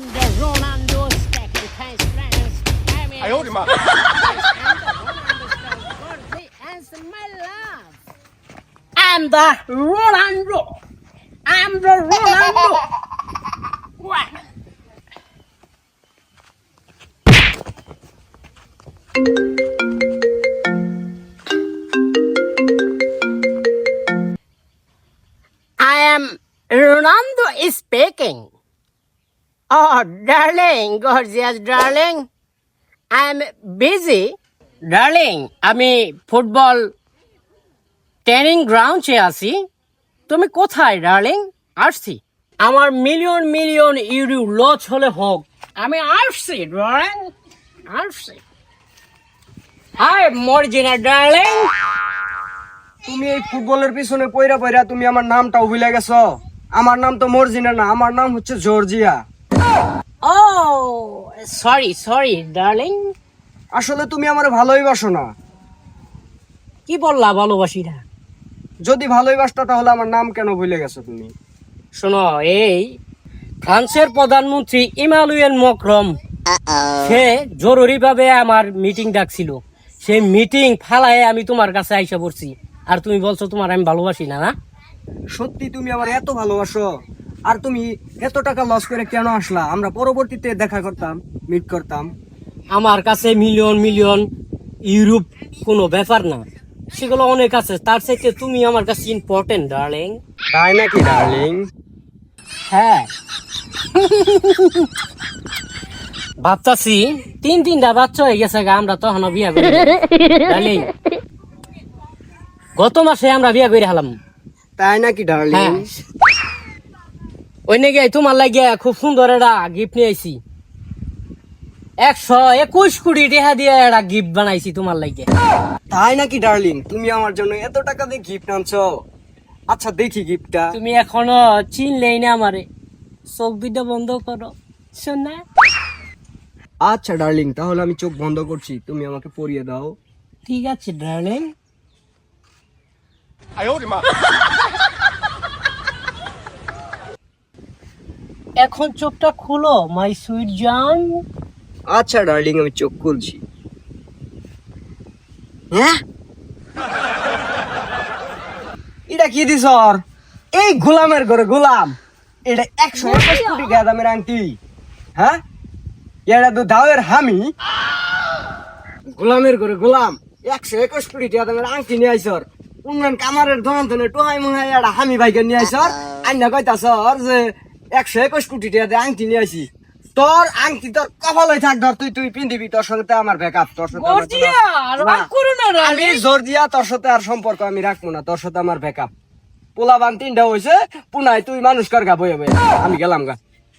I'm the Ronaldo friends. I'm I owed him up. Answer my love. I'm the Ronaldo. I'm the Ronaldo. What? I am Ronaldo speaking. Oh, darling, gorgeous darling. I'm busy. Darling আমি football training গ্রাউন্ডে আছি। তুমি কোথায় darling আসছি। আমার million million euro loss হলে হোক আমি আসছি ডার্লিং আসছি। হাই মর্জিনা ডার্লিং তুমি এই ফুটবলের পিছনে পয়রা পয়রা তুমি আমার নামটাও ভুলে গেছো। আমার নাম তো মর্জিনা না আমার নাম হচ্ছে জর্জিয়া। ও সরি সরি ডার্লিং আসলে তুমি আমার ভালোই বাসো না। কি বললা ভালোবাসি না যদি ভালোই বাসতো তাহলে আমার নাম কেন ভুলে গেছো তুমি? শোনো এই ফ্রান্সের প্রধানমন্ত্রী ইমানুয়েল মক্রম সে জরুরিভাবে আমার মিটিং ডাকছিল। সেই মিটিং ফালায় আমি তোমার কাছে আইসা পড়ছি। আর তুমি বলছো তোমার আমি ভালোবাসি না না? সত্যি তুমি আমার এত ভালোবাসো? আর তুমি এত টাকা লস করে কেন আসলা? আমরা পরবর্তীতে দেখা করতাম মিট করতাম। আমার কাছে মিলিয়ন মিলিয়ন ইউরোপ কোনো ব্যাপার না। সেগুলো অনেক আছে তার চাইতে তুমি আমার কাছে ইম্পর্টেন্ট ডার্লিং তাই নাকি ডার্লিং হ্যাঁ। ভাবতাছি তিন তিনটা বাচ্চা হয়ে গেছে গা আমরা তখন বিয়া করি ডার্লিং গত মাসে আমরা বিয়া করে হালাম। তাই নাকি ডার্লিং ওই নাকি তোমার লাগে খুব সুন্দর একটা গিফট নিয়ে আইছি। একশো একুশ কোটি টাকা দিয়ে একটা গিফট বানাইছি তোমার লাগে তাই নাকি ডার্লিং তুমি আমার জন্য এত টাকা দিয়ে গিফট আনছো। আচ্ছা দেখি গিফটটা তুমি এখনও চিনলেই না আমারে। চোখ দুইটা বন্ধ করো। শোনা? আচ্ছা ডার্লিং তাহলে আমি চোখ বন্ধ করছি। তুমি আমাকে পরিয়ে দাও। ঠিক আছে ডার্লিং I এখন চোখটা খুলো মাই সুইট জান আচ্ছা ডার্লিং আমি চোখ খুলছি। হ্যাঁ? এটা কি দিস এই গোলামের ঘরে, গোলাম। এটা একশো একুশ কোটি টাকা দামের আংটি। হ্যাঁ? এটা তো দাওয়ের হামি। গোলামের ঘরে, গোলাম। একশো একুশ কোটি টাকা দামের আংটি নিয়ে আইসর উন্নয়ন কামারের দোকান থেকে টোহাই মুহাই একটা হামি বাইকে নিয়ে আইসর আইনা কইতাছর যে একশো একুশ কোটি টাকা দিয়ে আংটি নিয়ে আইছি তোর আংটি তোর কপালে থাক ধর তুই তুই পিন্দিবি তোর সাথে আমার ব্যাকআপ তোর সাথে আমি। জোর দিয়া তোর সাথে আর সম্পর্ক আমি রাখব না তোর সাথে আমার ব্যাকআপ। পোলাবান তিনটা হয়েছে পুনাই তুই মানুষ কর গা বয়ে বয়ে। আমি গেলাম গা।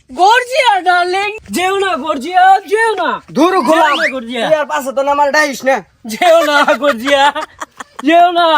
গর্জিয়া ডার্লিং যেও না গর্জিয়া যেও না। দূর গোলাম। গর্জিয়া। আর পাশে তো আমার ডাইস না। যেও না গর্জিয়া। যেও না।